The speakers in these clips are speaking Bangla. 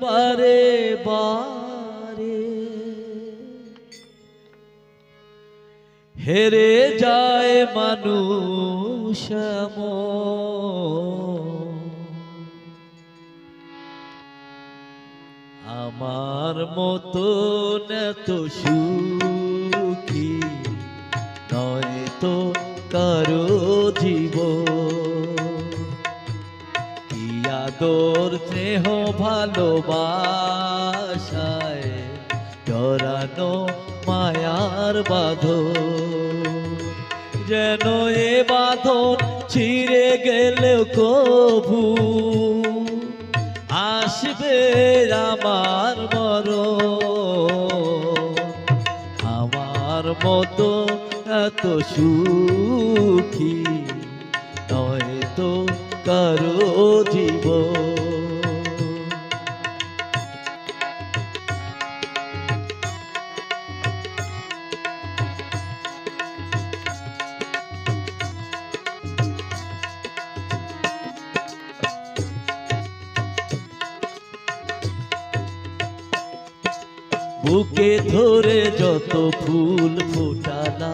বারে বারে হেরে যায় মানুষ আমার মতো এত সুখী নয় তো কারও জীবন আদর স্নেহ ভালোবাসায় জড়ানো মায়ার বাঁধন। যেন এ বাঁধন ছিঁড়ে গেলেও কভু। আসবে আমার মর আমার মতো এত সুখী। কারও জীবন। বুকে ধরে যত ফুল ফোটালা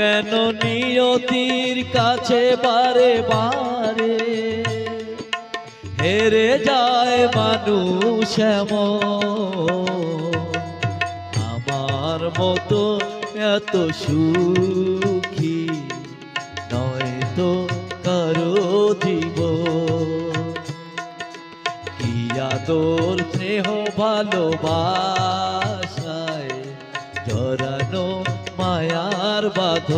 কেন নিয়তির কাছে বারে বারে হেরে যায় মানুষ। আমার মতো এত সুখী নয় তো কারও জীবন কি আদর, স্নেহ, ভালোবাসায় জড়ানো মায়ার বাঁধ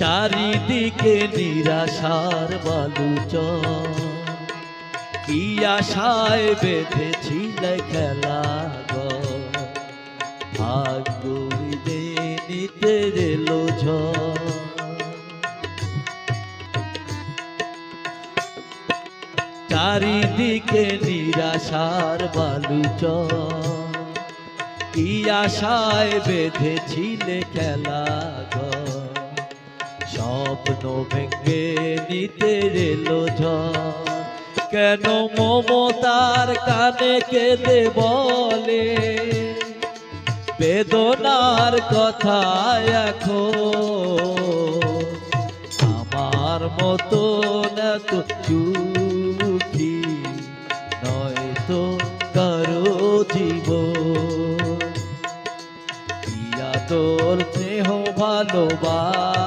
চারিদিকে নিরাশার বালুচ কি আশায় বেঁধেছিল খেলা গো ভাগ্য নিতে চারিদিকে নিরাশার বালুচ কি আশায় বেঁধেছিলে খেলা স্বপ্ন ভেঙ্গে নিতে ঝড়। কেন মমতার কানে কেঁদে বলে? বেদনার কথা এখন। আমার মতো না তো সুখী নয় তো কারও জীবন। ইয়া তোর স্নেহ ভালোবাসায়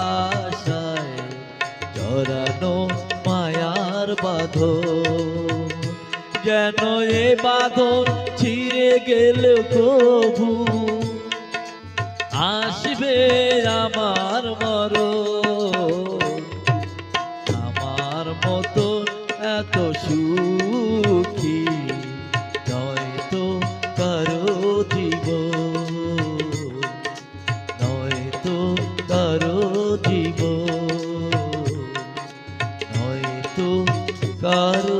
জড়ানো মায়ার বাঁধন। যেন এ বাঁধন ছিঁড়ে গেল প্রভু। আসবে আমার মর আমার মতো এত সুখী নয় তো কারও জীবন। নয় তো কারও জীবন। নয় তো কারও